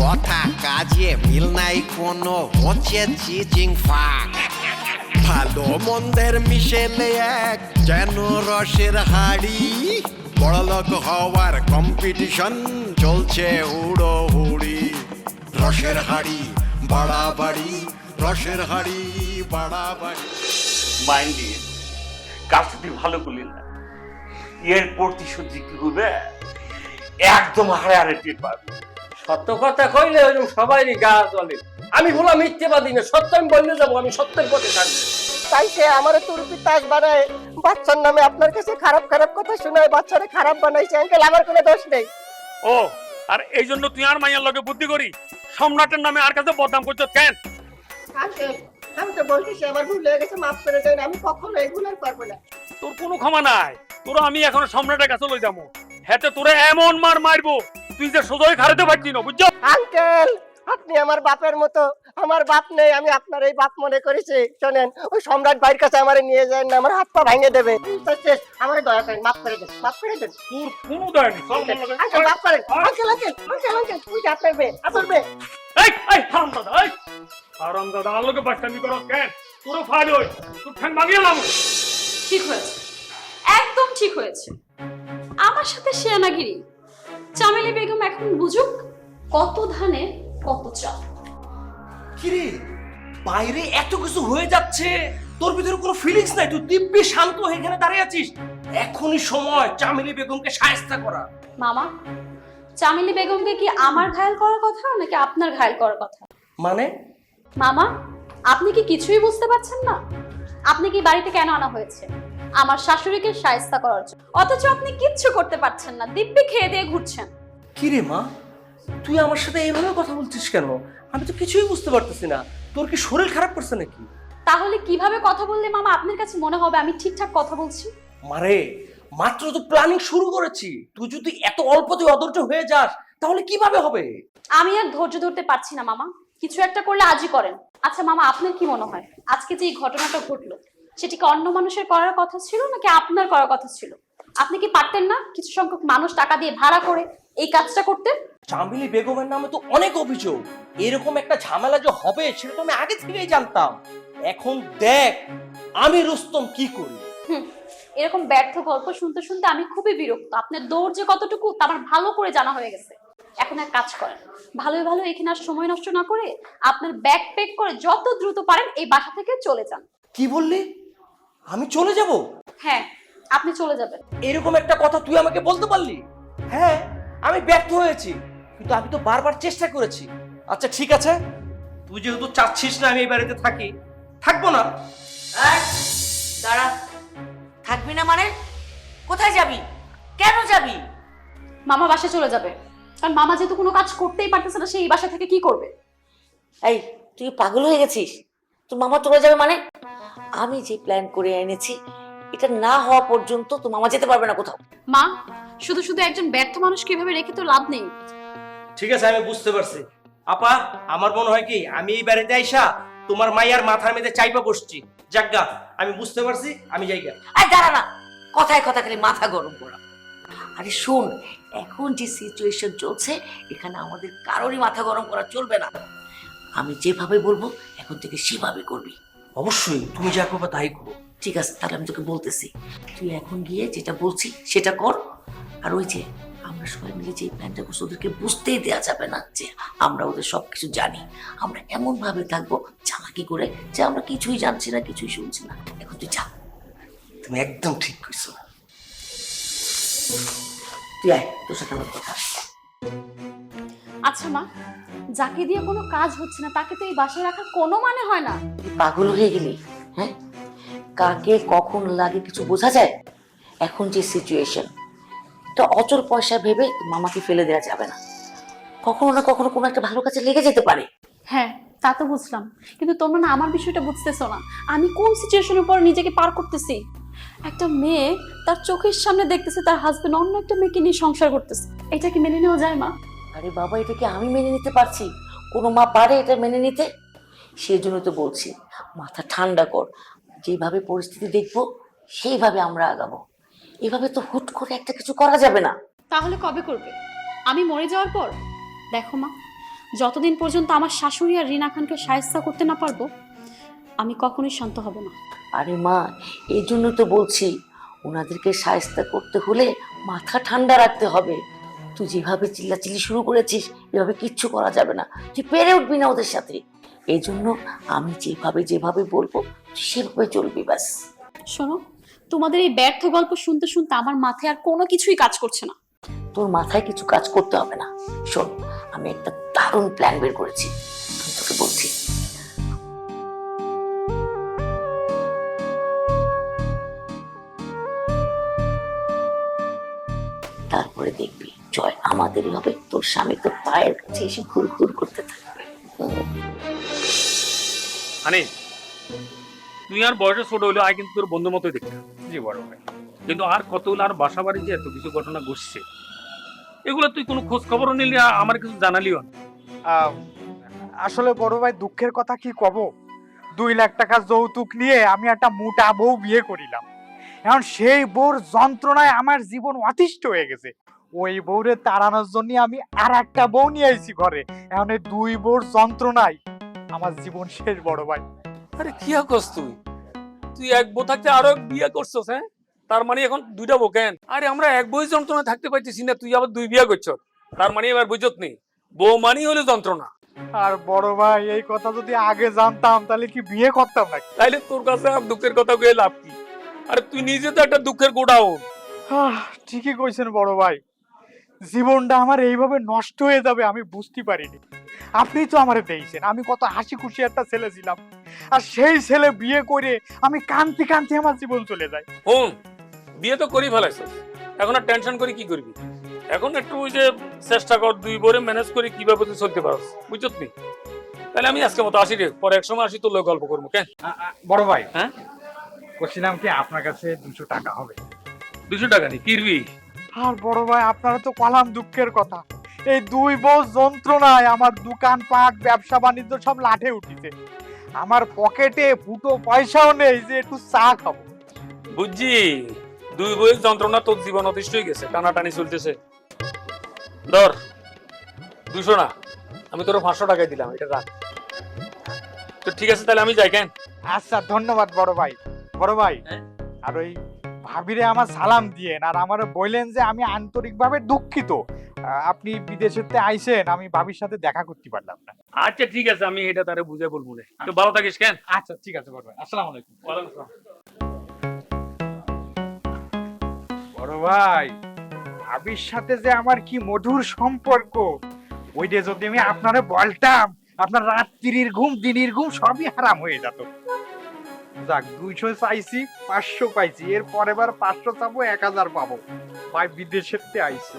কথা কাজে মিল নাই কোনো হচ্ছে চিচিং ফাক। ভালো মন্দের মিশেলে এক যেন রসের হাড়ি। বড়লোক হওয়ার কম্পিটিশন চলছে হুড়ো হুড়ি রসের হাড়ি, বাড়াবাড়ি, রসের হাড়ি, বাড়াবাড়ি। মাইন্ড কাজটা ভালো করলি না এর প্রতিশোধ কি করবে? একদম হারে হারে টের পাবে। সত্য কথা কইলে ওইরকম সবাইরই গা জ্বলে। আমি বলা মিথ্যেবাদী না সত্য আমি বললে যাব আমি সত্যের পথে থাকব। তাই সে আমার তুরপি তাস বানায়। বাচ্চার নামে আপনার কাছে খারাপ খারাপ কথা শোনায় বাচ্চারে খারাপ বানাইছে আঙ্কেল আমার কোনো দোষ নেই। ও আর এই জন্য তুই আর মাইয়ার লগে বুদ্ধি করি? সম্রাটের নামে আর কাছে বদনাম করছ কেন? আঙ্কেল আমি তো বলতেছি আমার ভুল হয়ে গেছে মাফ করে দেন আমি কখনো এগুলো আর পারব না। তোর কোনো ক্ষমা নাই। তোরা আমি এখন সম্রাটের কাছে লই যাব। হেতে তোরে এমন মার মারবো তুই যে সোজাই খারাতে পারছি না বুঝছ? আঙ্কেল আপনি আমার বাপের মতো। আমার বাপ নেই আমি আপনার এই বাপ মনে করেছি। শোনেন ওই সম্রাট ভাইয়ের কাছে আমারে নিয়ে যান না আমার হাত পা ভেঙে দেবে। তো আমার দয়া করেন মাফ করে দেন মাফ করে দেন। তোর কোনো দয় নেই। আঙ্কেল মাফ করেন। আঙ্কেল আঙ্কেল আঙ্কেল আঙ্কেল তুই যা আপনার মেয়ে আপনার মেয়ে। এই এই হারাম দাদা এই। হারাম দাদা লগে বাচ্চামি করো কেন? তোরও ফাইল হই তোর ঠ্যাং ভাঙিয়ে লাম ঠিক হয়েছে একদম ঠিক হয়েছে। আমার সাথে শেয়ানাগিরি চামেলি বেগম এখন বুঝুক কত ধানে কত চাল। কিরে বাইরে এত কিছু হয়ে যাচ্ছে তোর ভিতরে কোনো ফিলিংস নাই তুই দিব্যি শান্ত হয়ে এখানে দাঁড়িয়ে আছিস। এখনই সময় চামেলি বেগমকে সায়স্তা করা। মামা চামেলি বেগমকে কি আমার ঘায়াল করার কথা নাকি আপনার ঘায়াল করার কথা? মানে? মামা আপনি কি কিছুই বুঝতে পারছেন না? আপনি কি বাড়িতে কেন আনা হয়েছে? আমার শাশুড়িকে সায়স্তা করার জন্য। অথচ আপনি কিচ্ছু করতে পারছেন না দিব্যি খেয়ে দিয়ে ঘুরছেন। কিরে মা? তুই আমার সাথে এইভাবে কথা বলছিস কেন? আমি তো কিছুই বুঝতে পারতেছি না। তোর কি শরীর খারাপ করছে নাকি? তাহলে কীভাবে কথা বললে মামা? আপনার কাছে মনে হবে আমি ঠিকঠাক কথা বলছি। মারে মাত্র তো প্ল্যানিং শুরু করেছি। তুই যদি এত অল্পতে অধৈর্য হয়ে যাস তাহলে কীভাবে হবে? আমি আর ধৈর্য ধরতে পারছি না মামা। কিছু একটা করলে আজই করেন। আচ্ছা মামা আপনার কি মনে হয়? আজকে যে এই ঘটনাটা ঘটলো সেটি কি অন্য মানুষের করার কথা ছিল নাকি আপনার করার কথা ছিল? আপনি কি পারতেন না কিছু সংখ্যক মানুষ টাকা দিয়ে ভাড়া করে এই কাজটা করতেন? চামিলি বেগমের নামে তো অনেক অভিযোগ। এরকম একটা ঝামেলা যে হবে সেটা তো আমি আগে থেকেই জানতাম। এখন দেখ আমি রুস্তম কি করি? এরকম ব্যর্থ গল্প শুনতে শুনতে আমি খুবই বিরক্ত। আপনার দৌড় যে কতটুকু তা আমার ভালো করে জানা হয়ে গেছে। এখন এক কাজ করেন ভালোই ভালো এখানে আর সময় নষ্ট না করে আপনার ব্যাগ প্যাক করে যত দ্রুত পারেন এই বাসা থেকে চলে যান। কি বললি? আমি চলে যাব? হ্যাঁ আপনি চলে যাবেন। এরকম একটা কথা তুই আমাকে বলতে পারলি? হ্যাঁ আমি ব্যর্থ হয়েছি কিন্তু আমি তো বারবার চেষ্টা করেছি। আচ্ছা ঠিক আছে? তুই যেহেতু চাচ্ছিস না আমি এই বাড়িতে থাকি থাকব না? এই, দাঁড়া। থাকবি না মানে? কোথায় যাবি? কেন যাবি? মামা বাসা চলে যাবে। কারণ মামা যেহেতু কোনো কাজ করতেই পারতেছে না সেই বাসা থেকে কি করবে? এই তুই কি পাগল হয়ে গেছিস? তোর মামা চলে যাবে মানে? আমি যে প্ল্যান করে এনেছি এটা না হওয়া পর্যন্ত তোর মামা যেতে পারবে না কোথাও। মা শুধু শুধু একজন ব্যর্থ মানুষ কীভাবে রেখে তো লাভ নেই? ঠিক আছে আমি বুঝতে পারছি। আপা আমার মনে হয় কি আমি এই বাড়িতে আইসা তোমার মাইয়ার মাথার মেয়েদের চাইপা বসছি। যাজ্ঞা আমি বুঝতে পারছি আমি যাই যাইগা আর দাঁড়া না। কথায় কথা খালি মাথা গরম করা। আরে শোন এখন যে সিচুয়েশন চলছে এখানে আমাদের কারোরই মাথা গরম করা চলবে না। আমি যেভাবে বলব এখন থেকে সেভাবে করবি। অবশ্যই তুমি যা করবে তাই করো। ঠিক আছে তাহলে আমি তোকে বলতেছি। তুই এখন গিয়ে যেটা বলছি সেটা কর। আর ওই যে আমরা সবাই মিলে যে প্ল্যানটা করছি ওদেরকে বুঝতেই দেওয়া যাবে না যে আমরা ওদের সবকিছু জানি। আমরা এমন ভাবে থাকব চালাকি করে যে আমরা কিছুই জানছি না কিছুই শুনছি না। এখন তুই যা। তুমি একদম ঠিক করছ। তুই আয় তোর সাথে আমার কথা। আচ্ছা মা যাকে দিয়ে কোনো কাজ হচ্ছে না তাকে তো এই বাসায় রাখার কোনো মানে হয় না। পাগল হয়ে গেলি হ্যাঁ? কাকে কখন লাগে কিছু বোঝা যায়? এখন যে সিচুয়েশন তো অচল পয়সা ভেবে মামাকে ফেলে দেওয়া যাবে না। কখনো না কখনো কোনো একটা ভালো কাজে লেগে যেতে পারে। হ্যাঁ তা তো বুঝলাম। কিন্তু তোমরা না আমার বিষয়টা বুঝতেছো না। আমি কোন সিচুয়েশনের পর নিজেকে পার করতেছি? একটা মেয়ে তার চোখের সামনে দেখতেছে তার হাজবেন্ড অন্য একটা মেয়েকে নিয়ে সংসার করতেছে। এটা কি মেনে নেওয়া যায় মা? আরে বাবা এটা কি আমি মেনে নিতে পারছি? কোনো মা পারে এটা মেনে নিতে? সেই জন্য তো বলছি মাথা ঠান্ডা কর। যেভাবে পরিস্থিতি দেখব সেইভাবে আমরা আগাবো। এভাবে তো হুট করে একটা কিছু করা যাবে না। তাহলে কবে করবে? আমি মরে যাওয়ার পর? দেখো মা যতদিন পর্যন্ত আমার শাশুড়ি আর রিনা খানকে সাহায্য করতে না পারব আমি কখনোই শান্ত হব না। আরে মা এই জন্য তো বলছি ওনাদেরকে সাহায্য করতে হলে মাথা ঠান্ডা রাখতে হবে। তুই যেভাবে চিল্লাচিল্লি শুরু করেছিস এভাবে কিচ্ছু করা যাবে না। তুই পেরে উঠবি না ওদের সাথে। এই জন্য আমি যেভাবে যেভাবে বলব তুই সেভাবে চলবি ব্যাস। শোনো তোমাদের এই ব্যর্থ গল্প শুনতে শুনতে আমার মাথায় আর কোনো কিছুই কাজ করছে না। তোর মাথায় কিছু কাজ করতে হবে না। শোন আমি একটা দারুণ প্ল্যান বের করেছি। আমি তোকে বলছি। তারপরে দেখবি। জয় আমাদেরই হবে। তোর স্বামী তোর পায়ের কাছে এসে ঘুর ঘুর করতে থাকবে। হানি তুই আর বয়সে ছোট হইল আয় কিন্তু তোর বন্ধুর মতোই দেখতে। জি বড় ভাই। কিন্তু আর কতগুলো আর বাসা বাড়ি যে এত কিছু ঘটনা ঘটছে এগুলো তুই কোনো খোঁজ খবরও নিলি আমার কিছু জানালিও না। আহ, আসলে বড় ভাই দুঃখের কথা কি কব? দুই লাখ টাকা যৌতুক নিয়ে আমি একটা মোটা বউ বিয়ে করিলাম। এখন সেই বউর যন্ত্রণায় আমার জীবন অতিষ্ঠ হয়ে গেছে। ওই বউরে তাড়ানোর জন্য আমি আর একটা বউ নিয়ে আইছি ঘরে। এখন দুই বউর যন্ত্রণায় আমার জীবন শেষ বড় ভাই। আরে কি করছ তুই? তুই এক বউ থাকতে আরও বিয়ে করছস হ্যাঁ? তার মানে এখন দুইটা বউ কেন? আরে আমরা এক বই যন্ত্রণা থাকতে পাইতেছি না তুই আবার দুই বিয়ে করছ তার মানে এবার বুঝত নেই বউ মানি হলো যন্ত্রণা। আর বড় ভাই এই কথা যদি আগে জানতাম তাহলে কি বিয়ে করতাম নাকি? তাইলে তোর কাছে আর দুঃখের কথা গিয়ে লাভ কি? আরে তুই নিজে তো একটা দুঃখের গোড়াও ঠিকই কইছেন বড় ভাই। জীবনটা আমার এইভাবে নষ্ট হয়ে যাবে আমি বুঝতে পারিনি। আপনি তো আমারে দিয়েছেন আমি কত হাসি খুশি একটা ছেলে ছিলাম। আর সেই ছেলে বিয়ে করে আমি কান্তি কান্তি আমার জীবন চলে যায়। হুম বিয়ে তো করি ফেলাইছস এখন আর টেনশন করে কি করবি? এখন একটু ওই যে চেষ্টা কর দুই বরে ম্যানেজ করে কীভাবে তুই চলতে পারস বুঝছত নি? তাহলে আমি আজকে মতো আসি রে পরে এক সময় আসি তো লগে গল্প করব কেন? বড় ভাই হ্যাঁ? বলছিলাম কি আপনার কাছে দুশো টাকা হবে। দুশো টাকা নি কিরবি? আর বড় ভাই আপনারা তো কলাম দুঃখের কথা। এই দুই বউ যন্ত্রণায় আমার দোকান পাট ব্যবসা বাণিজ্য সব লাঠে উঠিছে। আমার পকেটে ফুটো পয়সাও নেই যে একটু চা খাব। বুঝছি দুই বইয়ের যন্ত্রণা তোর জীবন অতিষ্ঠ হয়ে গেছে টানাটানি চলতেছে। ধর দুশো না আমি তোর পাঁচশো টাকায় দিলাম এটা রাখ। তো ঠিক আছে তাহলে আমি যাই কেন? আচ্ছা ধন্যবাদ বড় ভাই। বড় ভাই হ্যাঁ? আর ওই ভাবিরে আমার সালাম দিয়েন আর আমার বললেন যে আমি আন্তরিকভাবে দুঃখিত। আপনি বিদেশেতে আইছেন আমি ভাবির সাথে দেখা করতে পারলাম না। আচ্ছা ঠিক আছে আমি এটা তারে বুঝে বলব না তো ভালো থাকিস কেন? আচ্ছা ঠিক আছে বড় ভাই। আসসালামু আলাইকুম। বড় ভাই ভাবির সাথে যে আমার কি মধুর সম্পর্ক? ওইটা যদি আমি আপনারে বলতাম আপনার রাত্রির ঘুম দিনের ঘুম সবই হারাম হয়ে যেত। যাক দুইশো চাইছি পাঁচশো পাইছি। এর পরের বার পাঁচশো চাবো এক হাজার পাবো। ভাই বিদেশের তে আইছি।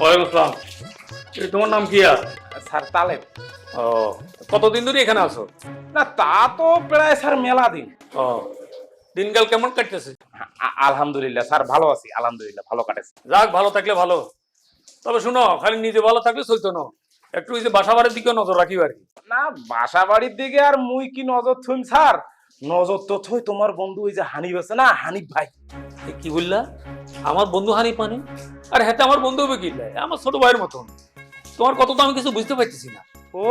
ওয়ালাইকুম আসসালাম। এই তোমার নাম কি আর? স্যার তালেব। ও কতদিন ধরে এখানে আছো? না তা তো প্রায় স্যার মেলা দিন। ও দিনকাল কেমন কাটতেছে? আলহামদুলিল্লাহ স্যার ভালো আছি আলহামদুলিল্লাহ ভালো কাটেছে। যাক ভালো থাকলে ভালো। তবে শুনো খালি নিজে ভালো থাকলে চলতো না। একটু ওই যে বাসা বাড়ির দিকে নজর রাখিও আর কি। না বাসা বাড়ির দিকে আর মুই কি নজর থইম স্যার? নজর তো থই তোমার বন্ধু ওই যে হানিফ আছে না হানিফ ভাই। এ কি বললা? আমার বন্ধু হানি পানি আর হ্যাঁ আমার বন্ধু হবে কি লাই? আমার ছোট ভাইয়ের মতন। তোমার কত তো আমি কিছু বুঝতে পারতেছি না। ও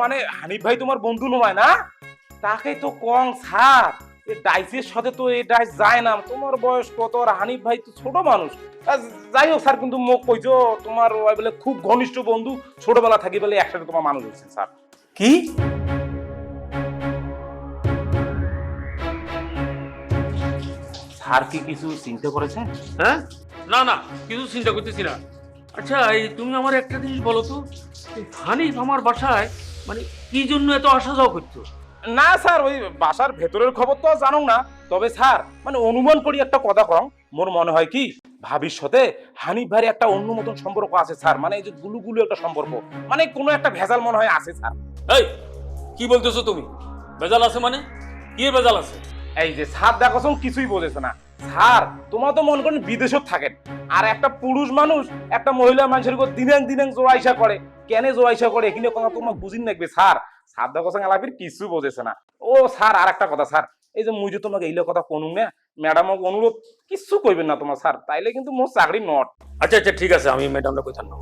মানে হানিফ ভাই তোমার বন্ধু নয় না? তাকে তো কং স্যার। এই ডাইসের সাথে তো এই ডাইস যায় না। তোমার বয়স কত? আর হানিফ ভাই তো ছোট মানুষ। যাই হোক স্যার কিন্তু মোক কইছো তোমার ওই বলে খুব ঘনিষ্ঠ বন্ধু ছোটবেলা থাকি বলে একসাথে তোমার মানুষ হয়েছে স্যার কি? স্যার কি কিছু চিন্তা করেছেন? হ্যাঁ? না না কিছু চিন্তা করতেছি না। আচ্ছা এই তুমি আমার একটা জিনিস বলো তো হানিফ আমার বাসায় মানে কি জন্য এত আসা যাওয়া করতো? না স্যার ওই বাসার ভেতরের খবর তো জানো না। তবে স্যার মানে অনুমান করি একটা কথা কম মোর মনে হয় কি ভবিষ্যতে হানিফ ভাইয়ের একটা অন্য মতন সম্পর্ক আছে স্যার। মানে এই যে গুলু গুলু একটা সম্পর্ক। মানে কোনো একটা ভেজাল মনে হয় আছে স্যার। এই কি বলতেছো তুমি? বেজাল আছে মানে? কি বেজাল আছে? এই যে স্যার দেখো কিছুই বোঝেছে না। স্যার তোমার তো মনে করেন বিদেশত থাকেন। আর একটা পুরুষ মানুষ একটা মহিলা মানুষের উপর দিনাং দিনাং জোয়াইসা করে। কেন জোয়াইসা করে? এখানে কথা তোমার বুঝিন নাকবে স্যার। দেখো সঙ্গে আলাপির কিছু বোঝেছে না। ও স্যার আর একটা কথা স্যার এই যে মুই যে তোমাকে এইলে কথা কোনুম না ম্যাডাম অনুরোধ কিছু কইবেন না তোমার স্যার তাইলে কিন্তু মোর চাকরি নট। আচ্ছা আচ্ছা ঠিক আছে আমি ম্যাডামটা কই জানো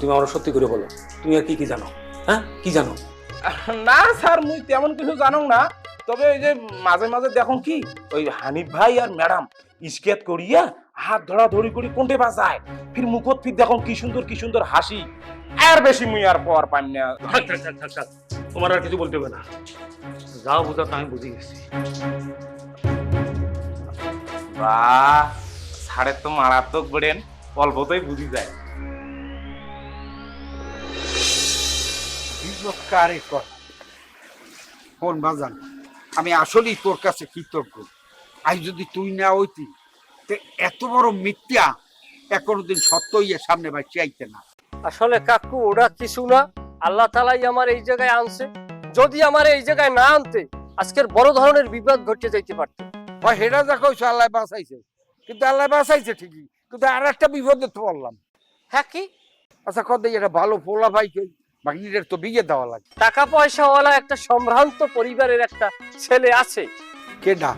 তুমি আমার সত্যি করে বলো তুমি আর কি কি জানো? হ্যাঁ কি জানো? না স্যার মুই তেমন কিছু জানো না তবে ওই যে মাঝে মাঝে দেখুন কি ওই হানিফ ভাই আর ম্যাডাম ইস্কেত করিয়া হাত ধরা ধরি করি কোনটে বাজায় ফির মুখত ফির দেখুন কি সুন্দর কি সুন্দর হাসি আর বেশি মুই আর পর পাইম না। তোমার আর কিছু বলতে হবে না। যাও বুঝা আমি বুঝে গেছি বাহ সাড়ে তো মারাত্মক বেড়েন অল্পতেই বুঝি যায়। বিপদ কারে কর? ফোন বাজান আমি আসলেই তোর কাছে কৃতজ্ঞ। আজ যদি তুই না হইতি তে এত বড় মিথ্যা এখনও দিন সত্য হইয়া সামনে ভাই চাইতে না। আসলে কাকু ওরা কিছু না। আল্লাহ তালাই আমার এই জায়গায় আনছে। যদি আমার এই জায়গায় না আনতে আজকের বড় ধরনের বিপদ ঘটে যাইতে পারত। হয় হেরা যা কইছো আল্লাহ বাঁচাইছে। কিন্তু আল্লাহ বাঁচাইছে ঠিকই কিন্তু আর একটা বিপদে তো পড়লাম হ্যাঁ কি? আচ্ছা কত এটা ভালো পোলা ভাইকে বাকিদের তো বিয়ে দেওয়া লাগে। টাকা পয়সাওয়ালা একটা সম্ভ্রান্ত পরিবারের একটা ছেলে আছে। কেডা?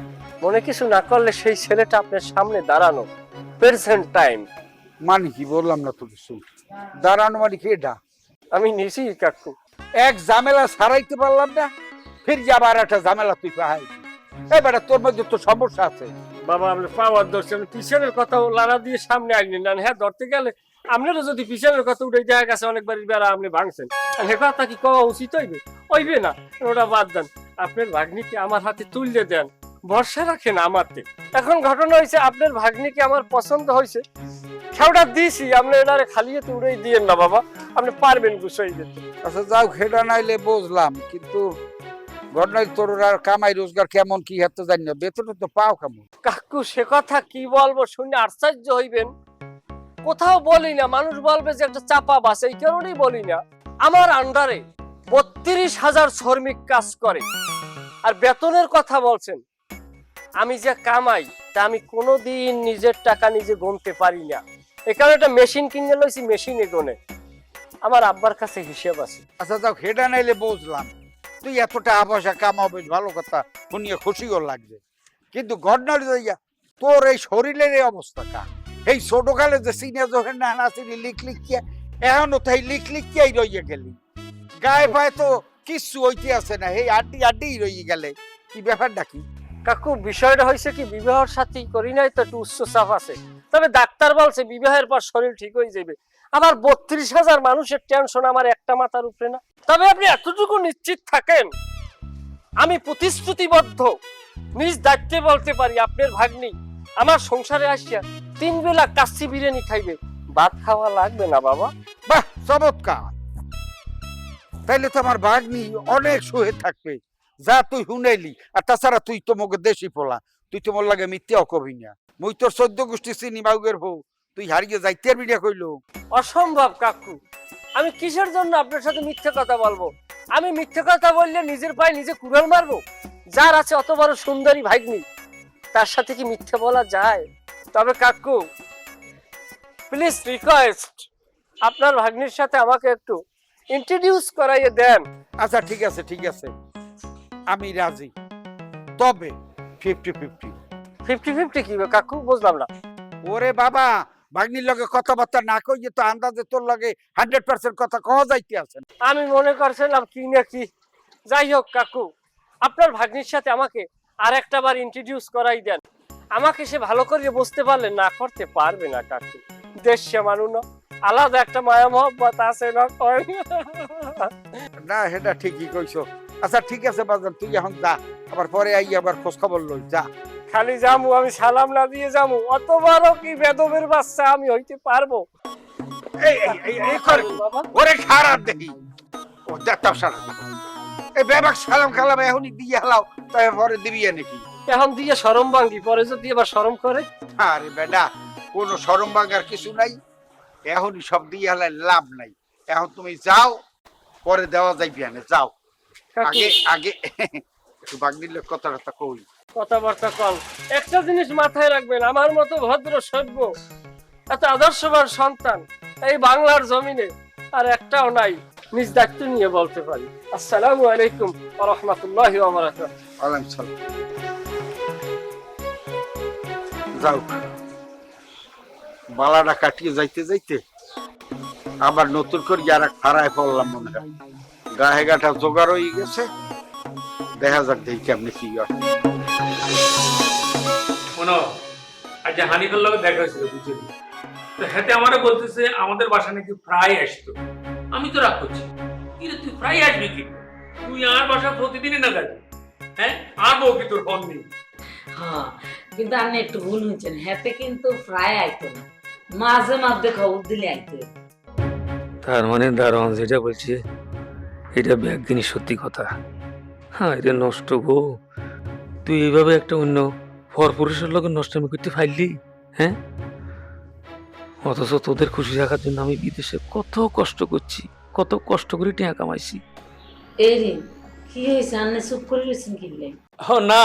মনে কিছু না করলে সেই ছেলেটা আপনার সামনে দাঁড়ানো। Present time. মানে কি বললাম না তো কিছু দাঁড়ানো মানে কেডা? আমি নিছি কাকু। এক ঝামেলা সারাইতে পারলাম না, ফির যাবার একটা ঝামেলা তুই পাহাই এবারে তোর মধ্যে তো সমস্যা আছে। বাবা, আপনি পাওয়ার দর্শন পিছনের কথা লাড়া দিয়ে সামনে আইনি না। হ্যাঁ ধরতে গেলে আপনারও যদি পিছনের কথা উঠে যায়, গেছে অনেকবার বেড়া, আপনি ভাঙছেন। হে কথা কি কওয়া উচিত হইবে? হইবে না, ওটা বাদ দেন। আপনার ভাগ্নিকে আমার হাতে তুললে দেন। ভরসা রাখেন আমারতে। এখন ঘটনা হয়েছে আপনার ভাগ্নিকে আমার পছন্দ হয়েছে? খেওটা দিয়েছি আপনি এটারে খালিয়ে তো উড়েই দিয়েন না বাবা আপনি পারবেন গুছাই দিতে। আচ্ছা যাও খেটা নাইলে বুঝলাম কিন্তু ঘটনায় তোর আর কামাই রোজগার কেমন কি হাতে জানি না বেতন তো পাও কেমন? কাকু সে কথা কি বলব শুনে আশ্চর্য হইবেন। কোথাও বলি না মানুষ বলবে যে একটা চাপা বাস এই কারণেই বলি না। আমার আন্ডারে বত্রিশ হাজার শ্রমিক কাজ করে। আর বেতনের কথা বলছেন। আমি যে কামাই, তা আমি কোনোদিন নিজের টাকা নিজে গুনতে পারি না। এ কারণে একটা মেশিন কিনে লইছি মেশিনে গুনে। আমার আব্বার কাছে হিসেব আছে। আচ্ছা যাও খেটা নাইলে বুঝলাম। তুই এতটা পয়সা কামাবে ভালো কথা। শুনিয়ে খুশিও লাগবে কিন্তু ঘটনা যাইয়া তোর এই শরীরের এই অবস্থা কা? এই ছোটকালে যে সিনে যখন না নাসিনি লিখ লিখিয়া এখনও তাই লিখ লিখিয়াই রইয়া গেলি। গায়ে পায়ে তো কিচ্ছু হইতে আছে না। এই আড্ডি আড্ডি রইয়ে গেলে। কি ব্যাপারটা কি? কাকু, বিষয়টা হয়েছে কি, বিবাহর সাথেই করি নাই তো একটু উচ্চ চাপ আছে। তবে ডাক্তার বলছে, বিবাহের পর শরীর ঠিক হয়ে যাবে। আবার বত্রিশ হাজার মানুষের টেনশন আমার একটা মাথার উপরে না। তবে আপনি এতটুকু নিশ্চিত থাকেন, আমি প্রতিশ্রুতিবদ্ধ। নিজ দায়িত্বে বলতে পারি, আপনার ভাগ্নি আমার সংসারে আসিয়া তিন বেলা কাচ্চি বিরিয়ানি খাইবে। ভাত খাওয়া লাগবে না বাবা। বাহ, চমৎকার। তাইলে তো আমার ভাগ্নি অনেক সুহে থাকবে। যা তুই শুনাইলি আর তাছাড়া তুই তো মোকে দেশি পোলা তুই তো মোর লাগে মিথ্যাও কবি না মুই তোর চোদ্দ গোষ্ঠী চিনি বাউগের বউ তুই হারিয়ে যাইতে না কইলো। অসম্ভব কাকু। আমি কিসের জন্য আপনার সাথে মিথ্যে কথা বলব? আমি মিথ্যে কথা বললে নিজের পায়ে নিজে কুড়াল মারবো? যার আছে অত বড় সুন্দরী ভাগ্নি তার সাথে কি মিথ্যে বলা যায়? তবে কাকু প্লিজ রিকোয়েস্ট আপনার ভাগ্নির সাথে আমাকে একটু ইন্ট্রোডিউস করাইয়ে দেন। আচ্ছা ঠিক আছে ঠিক আছে। আমি রাজি। তবে ফিফটি ফিফটি ফিফটি ফিফটি কি কাকু? বুঝলাম না। ওরে বাবা ভাগ্নির লগে কথাবার্তা না কই তো আন্দাজে তোর লগে হান্ড্রেড পার্সেন্ট কথা কওয়া যাইতে আছে। আমি মনে করছিলাম কি না কি। যাই হোক কাকু আপনার ভাগ্নির সাথে আমাকে আর একটা বার ইন্ট্রোডিউস করাই দেন। আমাকে সে ভালো করে বুঝতে পারলে না করতে পারবে না কাকু। দেশ মানুষ না। আলাদা একটা মায়া মহব্বত আছে না না সেটা ঠিকই কইছো। আচ্ছা ঠিক আছে বাজার তুই এখন যা আবার পরে আই আবার খোঁজ খবর লই যা। খালি যামু আমি সালাম না দিয়ে যামু। অত বড় কি বেদবের বাচ্চা আমি হইতে পারব? এই এই এই এই কর ওরে খারাপ দেখি ও দেখতাম সারা এই বেবাক সালাম কালাম এখনই দিয়ে হালাও তাই পরে দিবি নাকি এখন দিয়ে শরম ভাঙ্গি পরে যদি আবার শরম করে। আরে বেটা কোনো শরম ভাঙার কিছু নাই। এখনই সব দিয়ে হলে লাভ নাই। এখন তুমি যাও পরে দেওয়া যাইবি না যাও। আগে আগে একটু বাগনির কথা কথা কই? কথাবার্তা কম একটা জিনিস মাথায় রাখবেন আমার মতো ভদ্র সভ্য এত আদর্শবান সন্তান এই বাংলার জমিনে আর একটাও নাই নিজ দায়িত্ব নিয়ে বলতে পারি। আসসালামু আলাইকুম রহমতুল্লাহ যাও। বালাটা কাটিয়ে যাইতে যাইতে আবার নতুন করে আর এক ফাড়ায় পড়লাম মনে হয়। গায়ে গাটা জোগাড় হয়ে গেছে। দেখা যাক দেখি কেমনি কি হয়। শোনো আজ হানিফের লগে দেখা হয়েছিল বুঝলি তো হেতে আমারে বলতেছে আমাদের বাসা নাকি ফ্রাই আসতো। আমি তো রাগ করছি। তুই ফ্রাই আসবি কি? তুই আর বাসা প্রতিদিনই না যাবি হ্যাঁ আর বউ কি তোর ফোন নেই? হ্যাঁ কিন্তু আপনি একটু ভুল হয়েছেন হ্যাপে কিন্তু প্রায় আইতো না। মাঝে মাঝে খবর দিলে আইতো। তার মানে দারোয়ান যেটা বলছে এটা একদিনই সত্যি কথা। হ্যাঁ এটা নষ্ট গো। তুই এইভাবে একটা অন্য পর পুরুষের লোকের নষ্টমি করতে ফাইলি হ্যাঁ? অথচ তোদের খুশি রাখার জন্য আমি বিদেশে কত কষ্ট করছি কত কষ্ট করে টিয়া কামাইছি। এই রে কি হয়েছে? আপনি চুপ করে কিনলে না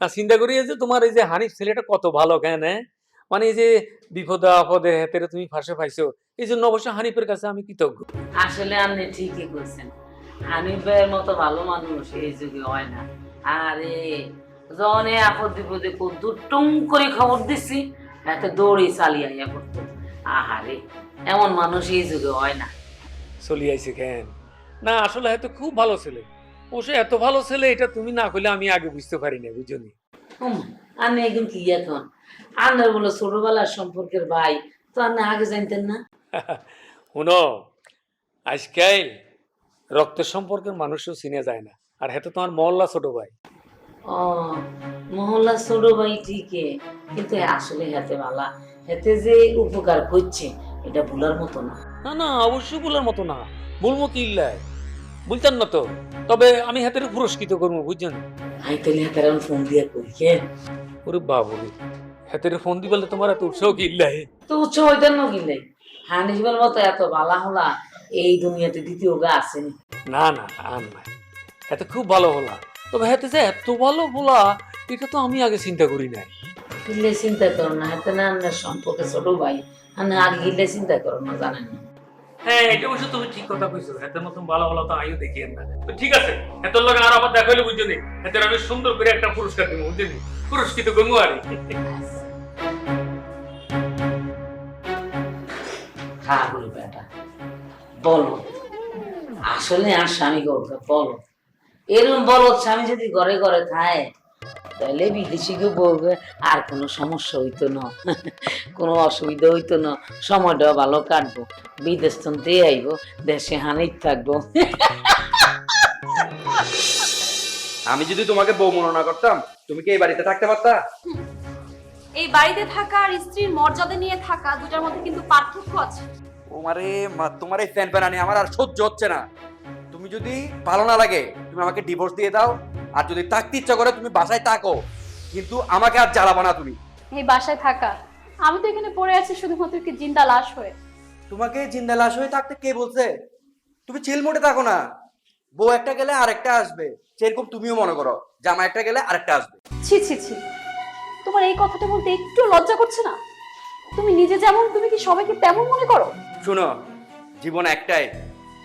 না, চিন্তা করি যে তোমার এই যে হানিফ ছেলেটা কত ভালো কেন হ্যাঁ? মানে এই যে বিপদে আপদে হাতের তুমি ফাঁসে পাইছো এই জন্য অবশ্য হানিফের কাছে আমি কৃতজ্ঞ। আসলে আপনি ঠিকই করছেন হানিফ ভাইয়ের মতো ভালো মানুষ এই যুগে হয় না। আরে জনে আপদ বিপদে কদ্দুর টুং করে খবর দিছি এত দৌড়ে চালিয়ে আইয়া করতো আহারে এমন মানুষ এই যুগে হয় না। চলি আইছে কেন? না আসলে হয়তো খুব ভালো ছেলে। অবশ্য এত ভালো ছেলে এটা তুমি না করলে আমি আগে বুঝতে পারি না বুঝলি আপনি একদম কি এখন? আপনার বলো ছোটবেলার সম্পর্কের ভাই তো আপনি আগে জানতেন না? শুনো আজকাল রক্তের সম্পর্কের মানুষও চিনে যায় না। আর হেতো তোমার মহল্লা ছোট ভাই। ও মহল্লা ছোট ভাই ঠিকই কিন্তু আসলে হাতে বালা হাতে যে উপকার করছে এটা ভুলার মতো না। না না অবশ্যই বলার মতো না। বলব কি ইল্লাই বুঝতেন না তো। তবে আমি হাতের পুরস্কৃত করব বুঝছেন? আমি তাহলে হাতের এখন ফোন দিয়ে করি কেন ওরে বাবুরে হাতের ফোন দিবলে তোমার এত উৎসাহ কি ইল্লাই তো উচ্চ হইতেন না কিনলে হানিসবের মতো এত বালা হলা এই দুনিয়াতে দ্বিতীয় গা আসেনি না। না আর না এত খুব ভালো হলা। তবে হাতে যে এত ভালো বলা এটা তো আমি আগে চিন্তা করি নাই। গিলে চিন্তা করো না হাতে না আপনার সম্পর্কে ছোট ভাই। আপনি আগে গিলে চিন্তা করো না জানেন না। হ্যাঁ এটা অবশ্য তুমি ঠিক কথা কইছো। হাতের মতন ভালো হলো তো আইও দেখি না তো ঠিক আছে এতর লগে আর আবার দেখা হইলে বুঝলি হাতের আমি সুন্দর করে একটা পুরস্কার দেবো বুঝলি পুরস্কৃত করব আর। হ্যাঁ বলো বেটা বলো। আসলে আর স্বামী গৌরব বলো। এরকম বলো স্বামী যদি ঘরে ঘরে থাকে তাহলে বিদেশি কেউ বলবে আর কোনো সমস্যা হইতো না কোনো অসুবিধা হইতো না সময়টা ভালো কাটবো বিদেশ তো আইব দেশে হানিক থাকব। আমি যদি তোমাকে বউ মনে করতাম তুমি কি এই বাড়িতে থাকতে পারতা? এই বাড়িতে থাকা আর স্ত্রীর মর্যাদা নিয়ে থাকা দুটার মধ্যে কিন্তু পার্থক্য আছে। তোমারে তোমার এই ফ্যান ফ্যানানি আমার আর সহ্য হচ্ছে না। তুমি যদি ভালো না লাগে তুমি আমাকে ডিভোর্স দিয়ে দাও আর যদি থাকতে ইচ্ছা করে তুমি বাসায় থাকো কিন্তু আমাকে আর জ্বালাবো না তুমি। এই বাসায় থাকা। আমি তো এখানে পড়ে আছি শুধুমাত্র কি জিন্দা লাশ হয়ে। তোমাকে জিন্দা লাশ হয়ে থাকতে কে বলছে? তুমি চিল মোটে থাকো না। বউ একটা গেলে আরেকটা আসবে। সেরকম তুমিও মনে করো জামা একটা গেলে আরেকটা আসবে। ছি ছি ছি। তোমার এই কথাটা বলতে একটু লজ্জা করছে না? তুমি নিজে যেমন তুমি কি সবাইকে তেমন মনে করো? শুনো জীবন একটাই।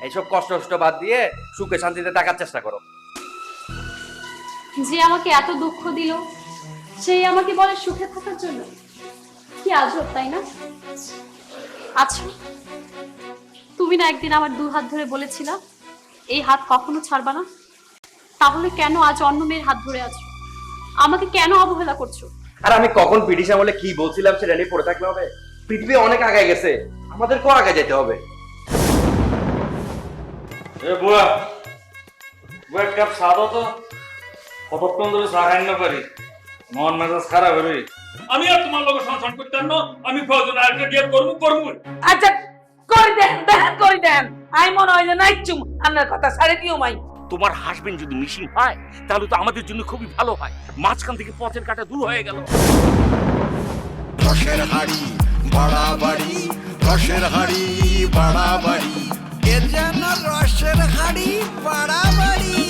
এইসব কষ্ট কষ্ট বাদ দিয়ে সুখে শান্তিতে থাকার চেষ্টা করো। যে আমাকে এত দুঃখ দিল সেই আমাকে বলে সুখে থাকার জন্য। কি আজব তাই না? আচ্ছা তুমি না একদিন আমার দু হাত ধরে বলেছিলা এই হাত কখনো ছাড়বা না? তাহলে কেন আজ অন্য মেয়ের হাত ধরে আছো? আমাকে কেন অবহেলা করছ? আর আমি কখন ব্রিটিশ আমলে কি বলছিলাম সেটা নিয়ে পড়ে থাকলে হবে? পৃথিবী অনেক আগায় গেছে। আমাদেরকেও আগে যেতে হবে। এ বুয়া বুয়া এক কাপ চা দাও তো। কতক্ষণ ধরে চা খাই না পারি? মন মেজাজ খারাপ হবে আমি আর তোমার লগে সংসার করতে না আমি প্রয়োজন আরেকটা বিয়ে করব করব আচ্ছা করে দেন দেন করে দেন। আই মনে হয় যে নাইচুম আপনার কথা সাড়ে দিও মাই। তোমার হাসবেন্ড যদি মিসিং হয় তাহলে তো আমাদের জন্য খুবই ভালো হয়। মাঝখান থেকে পথের কাটা দূর হয়ে গেল। রসের হাড়ি বাড়াবাড়ি রসের হাড়ি বাড়াবাড়ি। এর যেন রসের হাড়ি বাড়াবাড়ি।